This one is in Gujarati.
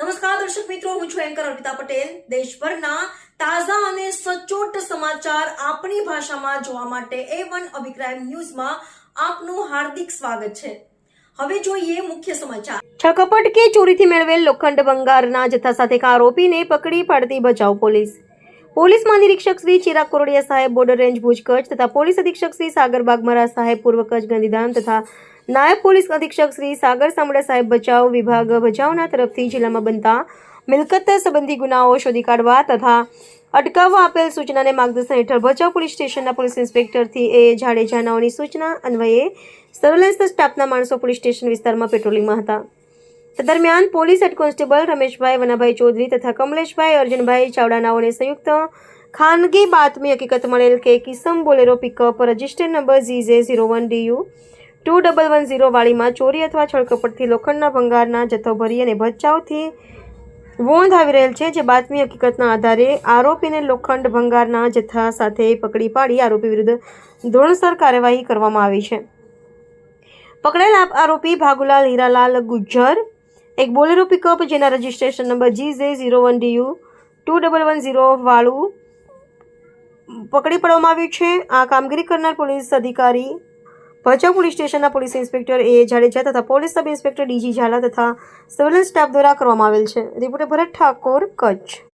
નમસ્કાર, દર્શક મિત્રો, હું છું એન્કર અર્પિતા પટેલ. દેશભરના તાજા અને સચોટ સમાચાર આપણી ભાષામાં જોવા માટે એ વન અભિપ્રાય ન્યૂઝમાં આપનું હાર્દિક સ્વાગત છે. હવે જોઈએ મુખ્ય સમાચાર. છકપટ કે ચોરીથી મેળવેલ લોખંડ બંગારના જથ્થા સાથે એક આરોપીને પકડી પાડતી બચાવ પોલીસ. પોલીસ મહાનિરીક્ષક શ્રી ચિરાગ કોરડિયા સાહેબ બોર્ડર રેન્જ ભુજ કચ્છ તથા પોલીસ અધિક્ષક શ્રી સાગર બાગમરા સાહેબ પૂર્વ કચ્છ ગાંધીધામ તથા નાયબ પોલીસ અધિક્ષક શ્રી સાગર સામડા સાહેબ બચાવ વિભાગ ભચાઉના તરફથી જિલ્લામાં બનતા મિલકત સંબંધી ગુનાઓ શોધી કાઢવા તથા અટકાવવા આપેલ સૂચનાને માર્ગદર્શન હેઠળ ભચાઉ પોલીસ સ્ટેશનના પોલીસ ઇન્સ્પેક્ટરથી એ જાડેજાનાઓની સૂચના અન્વયે સર્વેલન્સ સ્ટાફના માણસો પોલીસ સ્ટેશન વિસ્તારમાં પેટ્રોલિંગમાં હતા. તે દરમિયાન police head constable Rameshbhai Vanabhai Chaudhary તથા કમલેશભાઈ અર્જુનભાઈ ચાવડાનાઓને સંયુક્ત ખાનગી બાતમી હકીકત મળેલ કે કિસમ Bolero pickup register number ઝીઝે zero one DU two double one zero વાળીમાં ચોરી અથવા છળકપટથી લોખંડના ભંગારના જથ્થો ભરી અને ભચાઉથી વોંધ આવી રહેલ છે, જે બાતમી હકીકતના આધારે આરોપીને લોખંડ ભંગારના જથ્થા સાથે પકડી પાડી આરોપી વિરુદ્ધ ધોરણસર કાર્યવાહી કરવામાં આવી છે. પકડેલ આરોપી ભાગુલાલ હીરાલાલ ગુજ્જર, એક બોલેરો પિકઅપ જેના registration number G J zero one DU two double one zero વાળું પકડી પાડવામાં આવ્યું છે. આ કામગીરી કરનાર પોલીસ અધિકારી ભચાઉ પોલીસ સ્ટેશનના પોલીસ ઇન્સ્પેક્ટર એ જાડેજા તથા police sub inspector DG Zala તથા સર્વેલન્સ સ્ટાફ દ્વારા કરવામાં આવેલ છે. રિપોર્ટર ભરત ઠાકોર, કચ્છ.